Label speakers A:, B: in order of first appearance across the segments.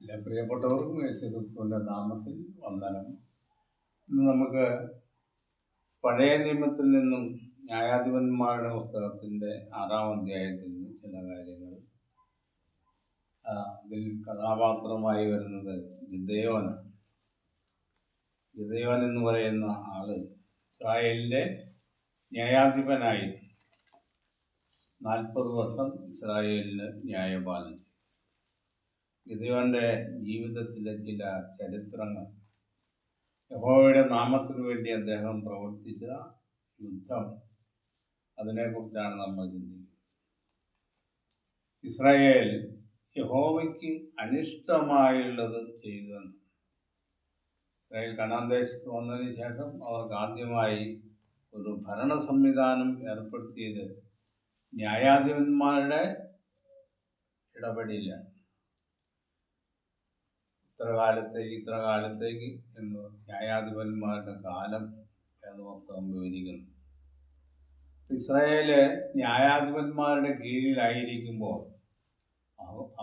A: എല്ലാ പ്രിയപ്പെട്ടവർക്കും യേശുക്രിസ്തുവിന്റെ നാമത്തിൽ വന്ദനം. ഇന്ന് നമുക്ക് പഴയ നിയമത്തിൽ നിന്നും ന്യായാധിപന്മാരുടെ പുസ്തകത്തിന്റെ ആറാം അധ്യായത്തിൽ നിന്നും ചില കാര്യങ്ങൾ അതിൽ കഥാപാത്രമായി വരുന്നത് ഗിദയോനാണ്. ഗിദയോൻ എന്ന് പറയുന്ന ആൾ ഇസ്രായേലിന്റെ ന്യായാധിപനായി നാൽപ്പത് വർഷം ഇസ്രായേലിന് ന്യായപാലനം ഗിദയോന്റെ ജീവിതത്തിലെ ചില ചരിത്രങ്ങൾ. യഹോവയുടെ നാമത്തിനു വേണ്ടി അദ്ദേഹം പ്രവർത്തിച്ച യുദ്ധം. അതിനെക്കുറിച്ചാണ് നമ്മൾ ചിന്തിക്കുന്നത്. ഇസ്രായേൽ യഹോവയ്ക്ക് അനിഷ്ടമായുള്ളത് ചെയ്തെന്ന് ഇസ്രായേൽ കണാന്തേശത്ത് വന്നതിന് ശേഷം അവർക്ക് ആദ്യമായി ഒരു ഭരണ സംവിധാനം ഏർപ്പെടുത്തിയത് ന്യായാധിപന്മാരുടെ ഇടപെടില്ല ഇത്ര കാലത്തേക്ക് ഇത്ര കാലത്തേക്ക് എന്ന് ന്യായാധിപന്മാരുടെ കാലം എന്ന് പുസ്തകം വിവരിക്കുന്നു ഇസ്രായേൽ ന്യായാധിപന്മാരുടെ കീഴിലായിരിക്കുമ്പോൾ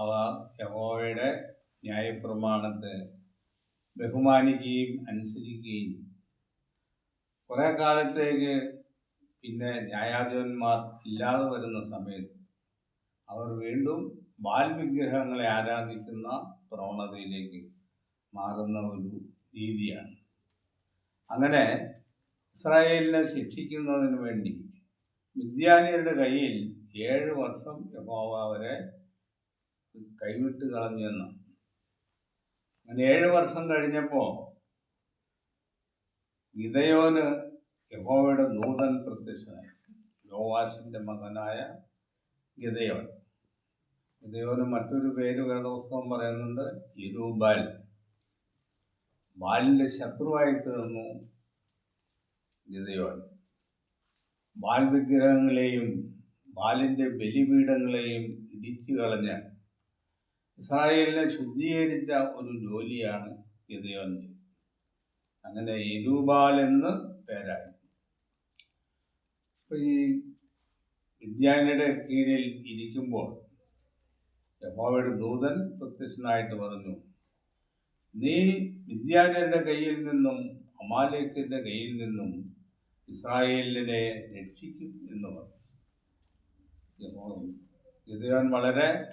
A: അവ- യഹോവയുടെ ന്യായപ്രമാണത്തെ ബഹുമാനിക്കുകയും അനുസരിക്കുകയും കുറേ കാലത്തേക്ക് പിന്നെ ന്യായാധിപന്മാർ ഇല്ലാതെ വരുന്ന സമയത്ത് അവർ വീണ്ടും ബാൽ വിഗ്രഹങ്ങളെ ആരാധിക്കുന്ന പ്രവണതയിലേക്ക് മാറുന്ന ഒരു രീതിയാണ്. അങ്ങനെ ഇസ്രായേലിനെ ശിക്ഷിക്കുന്നതിന് വേണ്ടി വിദ്യാലയരുടെ കയ്യിൽ ഏഴ് വർഷം യഹോവ അവരെ കൈവിട്ട് കളഞ്ഞെന്ന്. അങ്ങനെ ഏഴ് വർഷം കഴിഞ്ഞപ്പോൾ ഗിതയോന് യഹോവയുടെ നൂതൻ പ്രത്യക്ഷനായി. യോവാശിന്റെ മകനായ ഗിതയോൻ ഗിതയോന് മറ്റൊരു പേര് വേദപുസ്തകം പറയുന്നുണ്ട് ഇരുബാൽ. ബാലിന്റെ ശത്രുവായി തീർന്നു ഗിതയോൻ. ബാൽ വിഗ്രഹങ്ങളെയും ബാലിന്റെ ബലിപീഠങ്ങളെയും ഇടിച്ചു കളഞ്ഞ് ഇസ്രായേലിനെ ശുദ്ധീകരിച്ച ഒരു ജോലിയാണ് ഗിതയോൻ. അങ്ങനെ ഇരുബാൽ എന്ന് പേരായി. ഈ വിദ്യാനിയുടെ കീഴിൽ ഇരിക്കുമ്പോൾ യഹോവയുടെ ദൂതൻ പ്രത്യക്ഷനായിട്ട് പറഞ്ഞു നീ വിദ്യാനിയുടെ കയ്യിൽ നിന്നും അമാലയത്തിന്റെ കയ്യിൽ നിന്നും ഇസ്രായേലിനെ രക്ഷിക്കും എന്ന് പറഞ്ഞു. ഗിദെയോൻ വളരെ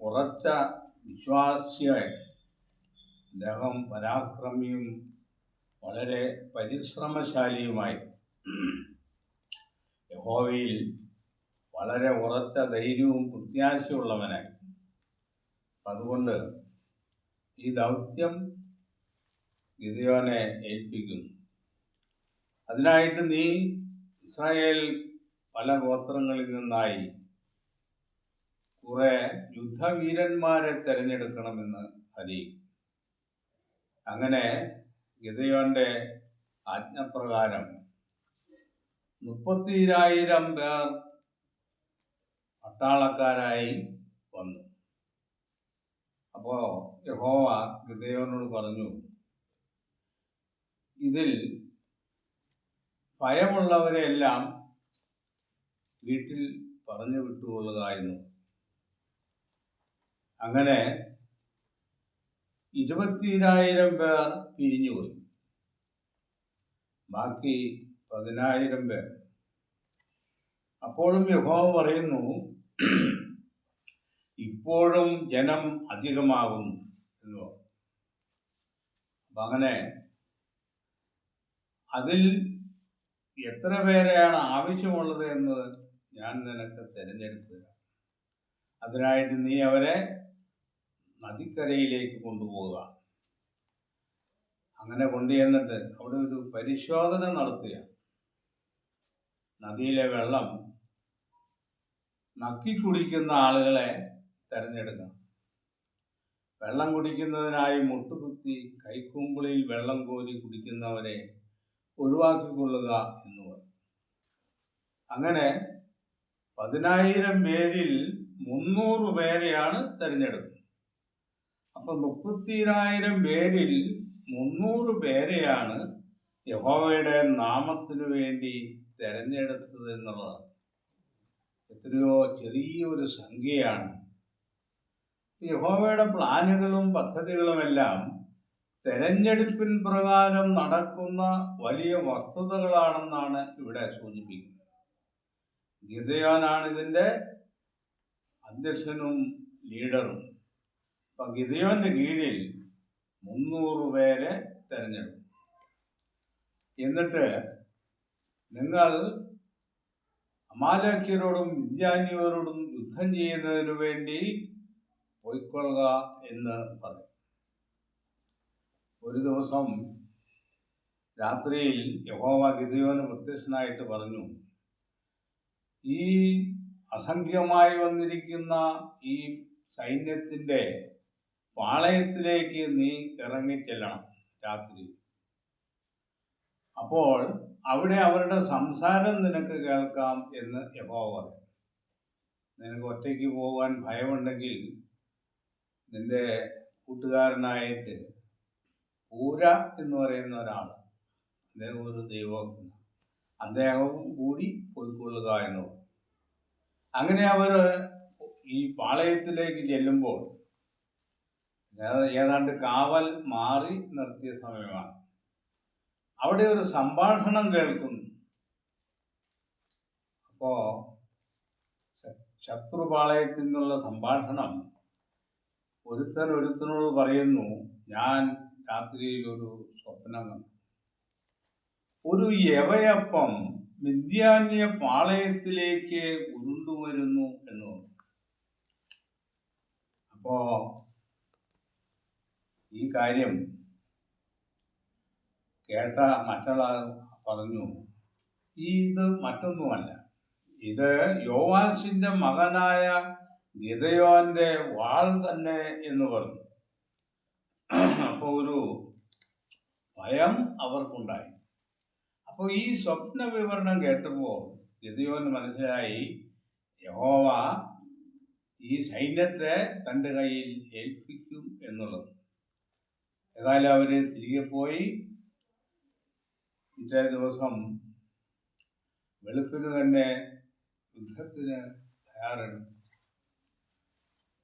A: ഉറച്ച വിശ്വാസിയായി. അദ്ദേഹം പരാക്രമിയും വളരെ പരിശ്രമശാലിയുമായി. യഹോവയിൽ വളരെ ഉറച്ച ധൈര്യവും പ്രത്യാശയുള്ളവനായി അതുകൊണ്ട് ഈ ദൗത്യം ഗിദയോനെ ഏൽപ്പിക്കുന്നു. അതിനായിട്ട് നീ ഇസ്രായേൽ പല ഗോത്രങ്ങളിൽ നിന്നായി കുറെ യുദ്ധവീരന്മാരെ തിരഞ്ഞെടുക്കണമെന്ന് അറിയിക്കും അങ്ങനെ ഗിതയോന്റെ ആജ്ഞപ്രകാരം മുപ്പത്തിരായിരം പേർ പട്ടാളക്കാരായി അപ്പോ യഹോവ ഗിദയോനോട് പറഞ്ഞു ഇതിൽ ഭയമുള്ളവരെയെല്ലാം വീട്ടിൽ പറഞ്ഞു വിട്ടുകൊള്ളുകയായിരുന്നു അങ്ങനെ ഇരുപത്തിരായിരം പേർ പിരിഞ്ഞുപോയി. ബാക്കി പതിനായിരം പേർ. അപ്പോഴും യഹോവ പറയുന്നു ഇപ്പോഴും ജനം അധികമാകുന്നു എന്ന് അപ്പൊ അങ്ങനെ അതിൽ എത്ര പേരെയാണ് ആവശ്യമുള്ളത് എന്ന് ഞാൻ നിനക്ക് തിരഞ്ഞെടുത്തു തരാം. അതിനായിട്ട് നീ അവരെ നദിക്കരയിലേക്ക് കൊണ്ടുപോവുക. അങ്ങനെ കൊണ്ടുചെന്നിട്ട് അവിടെ ഒരു പരിശോധന നടത്തുക. നദിയിലെ വെള്ളം നക്കി കുടിക്കുന്ന ആളുകളെ തിരഞ്ഞെടുക്കണം. വെള്ളം കുടിക്കുന്നതിനായി മുട്ടുകുത്തി കൈക്കുമ്പിളിൽ വെള്ളം കോരി കുടിക്കുന്നവരെ ഒഴിവാക്കിക്കൊള്ളുക എന്ന് പറഞ്ഞു അങ്ങനെ പതിനായിരം പേരിൽ മുന്നൂറ് പേരെയാണ് തിരഞ്ഞെടുക്കുന്നത് അപ്പൊ മുപ്പത്തിനായിരം പേരിൽ മുന്നൂറ് പേരെയാണ് യഹോവയുടെ നാമത്തിനു വേണ്ടി തെരഞ്ഞെടുത്തത് എന്നുള്ളതാണ് എത്രയോ ചെറിയൊരു സംഖ്യയാണ്. യഹോവയുടെ പ്ലാനുകളും പദ്ധതികളുമെല്ലാം തെരഞ്ഞെടുപ്പിൻ പ്രകാരം നടക്കുന്ന വലിയ വസ്തുതകളാണെന്നാണ് ഇവിടെ സൂചിപ്പിക്കുന്നത്. ഗിതയോനാണ് ഇതിന്റെ അധ്യക്ഷനും ലീഡറും. അപ്പം ഗിതയോന്റെ കീഴിൽ മുന്നൂറ് പേരെ തിരഞ്ഞെടുക്കും. എന്നിട്ട് നിങ്ങൾ അമാലക്യരോടും വിദ്യാന്യരോടും യുദ്ധം ചെയ്യുന്നതിനു വേണ്ടി പോയിക്കൊള്ളുക എന്ന് പറയും. ഒരു ദിവസം രാത്രിയിൽ യഹോവ ഗിതയോന് പ്രത്യക്ഷനായിട്ട് പറഞ്ഞു ഈ അസംഖ്യമായി വന്നിരിക്കുന്ന ഈ സൈന്യത്തിന്റെ പാളയത്തിലേക്ക് നീ ഇറങ്ങിച്ചെല്ലണം രാത്രി. അപ്പോൾ അവിടെ അവരുടെ സംസാരം നിനക്ക് കേൾക്കാം എന്ന് യഹോവ നിനക്ക് ഒറ്റയ്ക്ക് പോകാൻ ഭയമുണ്ടെങ്കിൽ നിന്റെ കൂട്ടുകാരനായിട്ട് പൂര എന്ന് പറയുന്ന ഒരാൾ അദ്ദേഹം ഒരു ദൈവം അദ്ദേഹവും കൂടി പോയിക്കൊള്ളുക എന്ന് അങ്ങനെ അവർ ഈ പാളയത്തിലേക്ക് ചെല്ലുമ്പോൾ ഏത- ഏതാണ്ട് കാവൽ മാറി നിർത്തിയ സമയമാണ്. അവിടെ ഒരു സംഭാഷണം കേൾക്കുന്നു. അപ്പോൾ ശത്രുപാളയത്തിൽ നിന്നുള്ള സംഭാഷണം ഒരുത്തൻ ഒരുത്തനോട് പറയുന്നു ഞാൻ രാത്രിയിൽ ഒരു സ്വപ്നം ഒരു യവയപ്പം വിദ്യാന്യ പാളയത്തിലേക്ക് ഉരുണ്ടുവരുന്നു എന്ന്. അപ്പോ ഈ കാര്യം കേട്ട മറ്റുള്ള പറഞ്ഞു ഈ ഇത് മറ്റൊന്നുമല്ല ഇത് യോവാൻസിന്റെ മകനായ ഗിതയോന്റെ വാൾ തന്നെ എന്ന് പറഞ്ഞു. അപ്പോൾ ഒരു ഭയം അവർക്കുണ്ടായി. അപ്പോൾ ഈ സ്വപ്ന വിവരണം കേട്ടപ്പോൾ ഗിതയോന് മനസ്സിലായി യഹോവ ഈ സൈന്യത്തെ തന്റെ കയ്യിൽ ഏൽപ്പിക്കും എന്നുള്ളത്. ഏതായാലും അവർ തിരികെ പോയി. പിറ്റേ ദിവസം വെളുപ്പിന് തന്നെ യുദ്ധത്തിന് തയ്യാറെടുത്തു.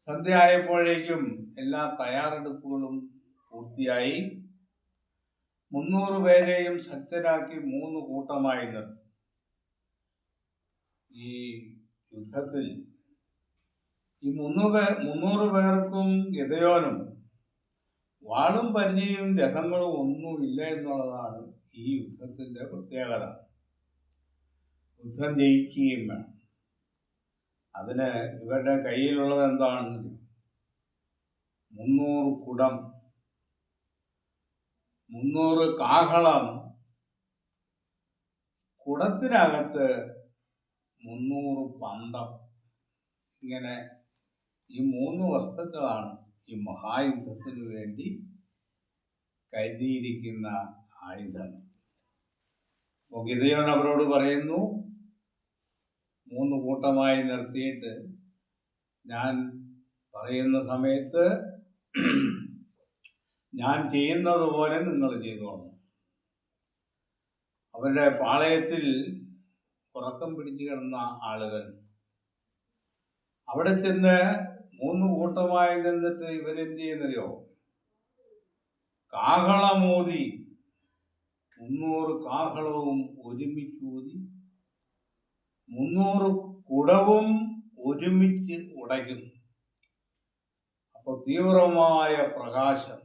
A: സന്ധ്യ ആയപ്പോഴേക്കും എല്ലാ തയ്യാറെടുപ്പുകളും പൂർത്തിയായി. മുന്നൂറ് പേരെയും ശക്തരാക്കി മൂന്ന് കൂട്ടമായി നിർത്തി. ഈ യുദ്ധത്തിൽ ഈ മുന്നൂറ് പേർ മുന്നൂറ് പേർക്കും ഗതയോനും വാളും പരിചയവും രഥങ്ങളും ഒന്നുമില്ല എന്നുള്ളതാണ് ഈ യുദ്ധത്തിന്റെ പ്രത്യേകത. യുദ്ധം ജയിക്കുകയും വേണം. അതിന് ഇവരുടെ കയ്യിലുള്ളത് എന്താണെന്ന് മുന്നൂറ് കുടം മുന്നൂറ് കാഹളം. കുടത്തിനകത്ത് മുന്നൂറ് പന്തം. ഇങ്ങനെ ഈ മൂന്ന് വസ്തുക്കളാണ് ഈ മഹായുദ്ധത്തിന് വേണ്ടി കരുതിയിരിക്കുന്ന ആയുധം അപ്പോൾ ഗിതയോൻ അവരോട് പറയുന്നു മൂന്ന് കൂട്ടമായി നിർത്തിയിട്ട് ഞാൻ പറയുന്ന സമയത്ത് ഞാൻ ചെയ്യുന്നത് പോലെ നിങ്ങൾ ചെയ്തോളൂ അവരുടെ പാളയത്തിൽ ഉറക്കം പിടിച്ചു കിടന്ന ആളുകൾ. അവിടെ ചെന്ന് മൂന്ന് കൂട്ടമായി നിന്നിട്ട് ഇവരെന്ത് ചെയ്യുന്നറിയോ? കാഹളമോതി. മുന്നൂറ് കാഹളവും ഒരുമിച്ചൂതി മുന്നൂറ് കുടവും ഒരുമിച്ച് ഉടയ്ക്കുന്നു. അപ്പൊ തീവ്രമായ പ്രകാശം.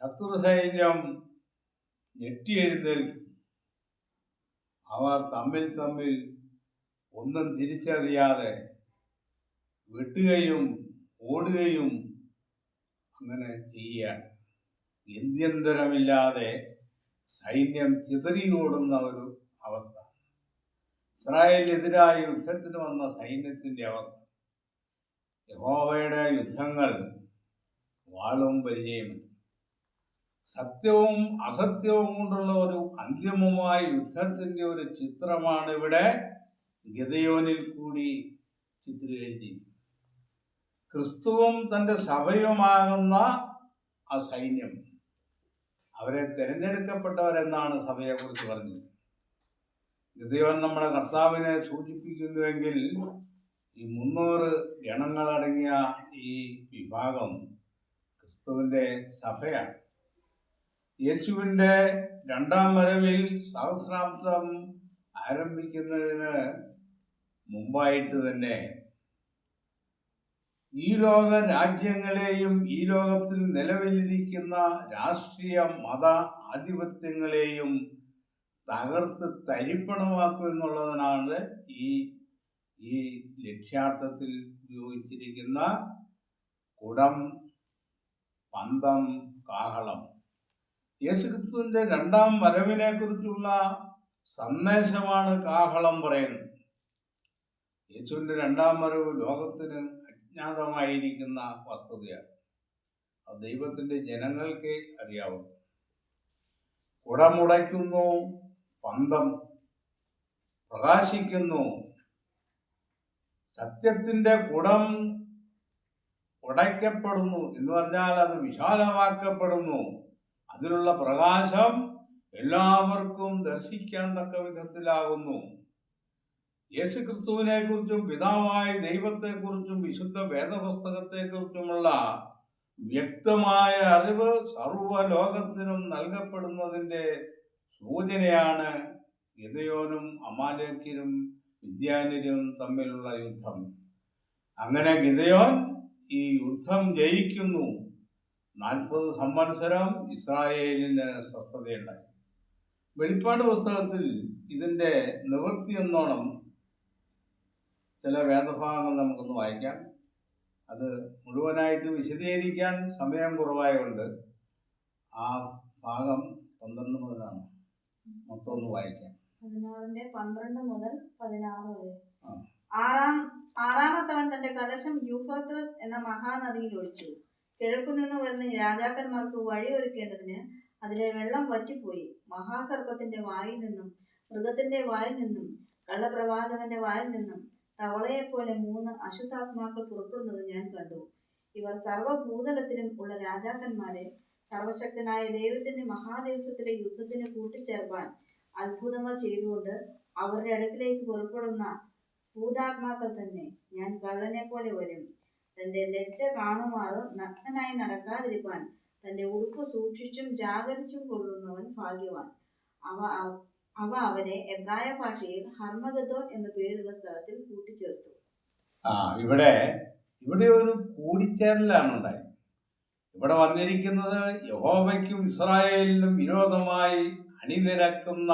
A: ശത്രു സൈന്യം ഞെട്ടിയെഴുന്നേൽക്കും അവർ തമ്മിൽ തമ്മിൽ ഒന്നും തിരിച്ചറിയാതെ വെട്ടുകയും ഓടുകയും അങ്ങനെ ചെയ്യുകയാണ്. ഗത്യന്തരമില്ലാതെ സൈന്യം ചിതറിയോടുന്ന ഒരു അവസ്ഥ. ഇസ്രായേലിനെതിരായ യുദ്ധത്തിന് വന്ന സൈന്യത്തിന്റെ അവസ്ഥ. യഹോവയുടെ യുദ്ധങ്ങൾ വാളും പരിചയമുണ്ട് സത്യവും അസത്യവും കൊണ്ടുള്ള ഒരു അന്തിമമായ യുദ്ധത്തിന്റെ ഒരു ചിത്രമാണ് ഇവിടെ ഗതയോനിൽ കൂടി ചിത്രീകരിച്ചിരിക്കുന്നത്. ക്രിസ്തുവും തന്റെ സഭയുമാകുന്ന ആ സൈന്യം അവരെ തിരഞ്ഞെടുക്കപ്പെട്ടവരെന്നാണ് സഭയെക്കുറിച്ച് പറഞ്ഞത് ഗതയോൻ നമ്മുടെ കർത്താവിനെ സൂചിപ്പിക്കുന്നുവെങ്കിൽ ഈ മുന്നൂറ് ഗണങ്ങളടങ്ങിയ ഈ വിഭാഗം ക്രിസ്തുവിന്റെ സഭയാണ്. യേശുവിന്റെ രണ്ടാം വരവിൽ സഹസ്രാബ്ദം ആരംഭിക്കുന്നതിന് മുമ്പായിട്ട് തന്നെ ഈ ലോക രാജ്യങ്ങളെയും ഈ ലോകത്തിൽ നിലവിലിരിക്കുന്ന രാഷ്ട്രീയ മത ആധിപത്യങ്ങളെയും തകർത്ത് തരിപ്പണമാക്കും എന്നുള്ളതിനാണ് ഈ ഈ ലക്ഷ്യാർത്ഥത്തിൽ ഉപയോഗിച്ചിരിക്കുന്ന കുടം പന്തം കാഹളം. യേശുക്രിസ്തുവിന്റെ രണ്ടാം വരവിനെക്കുറിച്ചുള്ള സന്ദേശമാണ് കാഹളം പറയുന്നത്. യേശുവിന്റെ രണ്ടാം വരവ് ലോകത്തിന് അജ്ഞാതമായിരിക്കുന്ന വസ്തുതയാണ്. അത് ദൈവത്തിന്റെ ജനങ്ങൾക്ക് അറിയാവും കുടമുടയ്ക്കുന്നു പന്തം പ്രകാശിക്കുന്നു. സത്യത്തിന്റെ കുടം ഉടയ്ക്കപ്പെടുന്നു എന്ന് പറഞ്ഞാൽ അത് വിശാലമാക്കപ്പെടുന്നു. അതിലുള്ള പ്രകാശം എല്ലാവർക്കും ദർശിക്കാൻ തക്ക വിധത്തിലാകുന്നു. യേശു ക്രിസ്തുവിനെ കുറിച്ചും പിതാവായ ദൈവത്തെക്കുറിച്ചും വിശുദ്ധ വേദപുസ്തകത്തെക്കുറിച്ചുമുള്ള വ്യക്തമായ അറിവ് സർവലോകത്തിനും നൽകപ്പെടുന്നതിന്റെ സൂചനയാണ് ഗിതയോനും അമാലേക്കിനും വിദ്യാനിരും തമ്മിലുള്ള യുദ്ധം. അങ്ങനെ ഗിതയോൻ ഈ യുദ്ധം ജയിക്കുന്നു. നാൽപ്പത് സംവത്സരം ഇസ്രായേലിന് സ്വസ്ഥതയുണ്ടായി. വെളിപ്പാട് പുസ്തകത്തിൽ ഇതിന്റെ നിവൃത്തി എന്നോണം ചില വേദഭാഗങ്ങൾ നമുക്കൊന്ന് വായിക്കാം. അത് മുഴുവനായിട്ട് വിശദീകരിക്കാൻ സമയം കുറവായതുകൊണ്ട് ആ ഭാഗം പന്ത്രണ്ട് മുതലാണ്. മൊത്തം ഒന്ന് വായിക്കാം
B: പതിനാറിന്റെ പന്ത്രണ്ട് മുതൽ പതിനാറ് വരെ. ആറാം ആറാമത്തവൻ തന്റെ കലശം യൂഫ്രത്രസ് എന്ന മഹാനദിയിൽ ഒഴിച്ചു. കിഴക്കുനിന്ന് വരുന്ന രാജാക്കന്മാർക്ക് വഴി ഒരുക്കേണ്ടതിന് അതിലെ വെള്ളം വറ്റിപ്പോയി. മഹാസർപ്പത്തിന്റെ വായിൽ നിന്നും മൃഗത്തിന്റെ വായിൽ നിന്നും കള്ളപ്രവാചകന്റെ വായിൽ നിന്നും തവളയെപ്പോലെ മൂന്ന് അശുദ്ധാത്മാക്കൾ പുറപ്പെടുന്നത് ഞാൻ കണ്ടു. ഇവർ സർവഭൂതലത്തിലും ഉള്ള രാജാക്കന്മാരെ സർവശക്തനായ ദൈവത്തിന്റെ മഹാദേശത്തിലെ യുദ്ധത്തിന് കൂട്ടിച്ചേർപ്പാൻ അത്ഭുതങ്ങൾ ചെയ്തുകൊണ്ട് അവരുടെ അടുക്കിലേക്ക് പുറപ്പെടുന്ന ഭൂതാത്മാക്കൾ തന്നെ ഞാൻ കള്ളനെ പോലെ വരും. തന്റെ ലജ്ജ കാണുമാറും നഗ്നനായി നടക്കാതിരിപ്പാൻ തന്റെ ഉടുപ്പ് സൂക്ഷിച്ചും ജാഗരിച്ചും കൊള്ളുന്നവൻ ഭാഗ്യവാൻ. അവ അവ അവനെ എബ്രായ ഭാഷയിൽ ഹർമഗതോ എന്ന പേരുള്ള സ്ഥലത്തിൽ കൂട്ടിച്ചേർത്തു.
A: ആ ഇവിടെ ഇവിടെ ഒരു കൂടിച്ചേരലാണ് ഉണ്ടായത്. ഇവിടെ വന്നിരിക്കുന്നത് യഹോബയ്ക്കും ഇസ്രായേലിനും വിരോധമായി അണിനിരക്കുന്ന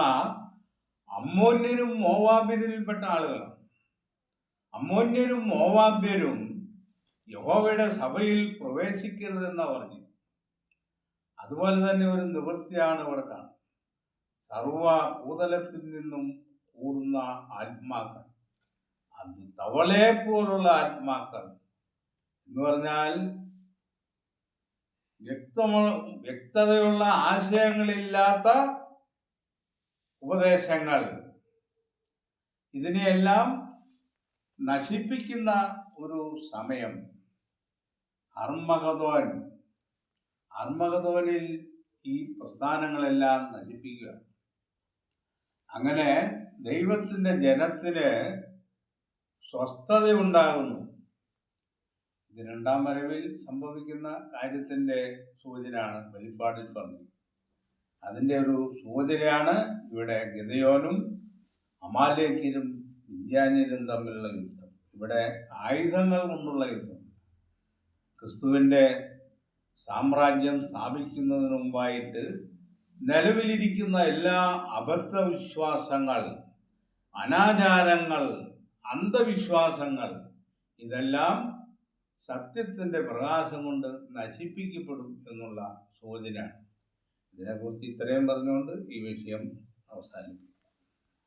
A: അമ്മോന്യരും മോവാബ്യരിൽപ്പെട്ട ആളുകളാണ്. അമ്മോന്യരും മോവാബ്യരും യഹോവയുടെ സഭയിൽ പ്രവേശിക്കരുതെന്ന പറഞ്ഞു. അതുപോലെ തന്നെ ഒരു നിവൃത്തിയാണ് ഇവിടെ കാണുന്നത്. സർവ ഭൂതലത്തിൽ നിന്നും കൂടുന്ന ആത്മാക്കൾ. അത് തവളയെ പോലുള്ള ആത്മാക്കൾ. എന്ന് പറഞ്ഞാൽ വ്യക്തമ വ്യക്തതയുള്ള ആശയങ്ങളില്ലാത്ത ഉപദേശങ്ങൾ. ഇതിനെയെല്ലാം നശിപ്പിക്കുന്ന ഒരു സമയം. അർമ്മകതോൻ അർമ്മകതോനിൽ ഈ പ്രസ്ഥാനങ്ങളെല്ലാം നശിപ്പിക്കുക. അങ്ങനെ ദൈവത്തിന്റെ ജനത്തിന് സ്വസ്ഥതയുണ്ടാകുന്നു. ഇത് രണ്ടാം വരവിൽ സംഭവിക്കുന്ന കാര്യത്തിന്റെ സൂചനയാണ് വെളിപ്പാടിൽ പറഞ്ഞത് അതിന്റെ ഒരു സൂചനയാണ് ഇവിടെ ഗതയോനും അമാലേക്കിനും ഇന്ത്യാനിലും തമ്മിലുള്ള യുദ്ധം. ഇവിടെ ആയുധങ്ങൾ കൊണ്ടുള്ള യുദ്ധം. ക്രിസ്തുവിന്റെ സാമ്രാജ്യം സ്ഥാപിക്കുന്നതിന് മുമ്പായിട്ട് നിലവിലിരിക്കുന്ന എല്ലാ അബദ്ധവിശ്വാസങ്ങൾ അനാചാരങ്ങൾ അന്ധവിശ്വാസങ്ങൾ ഇതെല്ലാം സത്യത്തിന്റെ പ്രകാശം കൊണ്ട് നശിപ്പിക്കപ്പെടും എന്നുള്ള സൂചനയാണ്. ഇതിനെക്കുറിച്ച് ഇത്രയും പറഞ്ഞുകൊണ്ട് ഈ വിഷയം അവസാനിപ്പിക്കും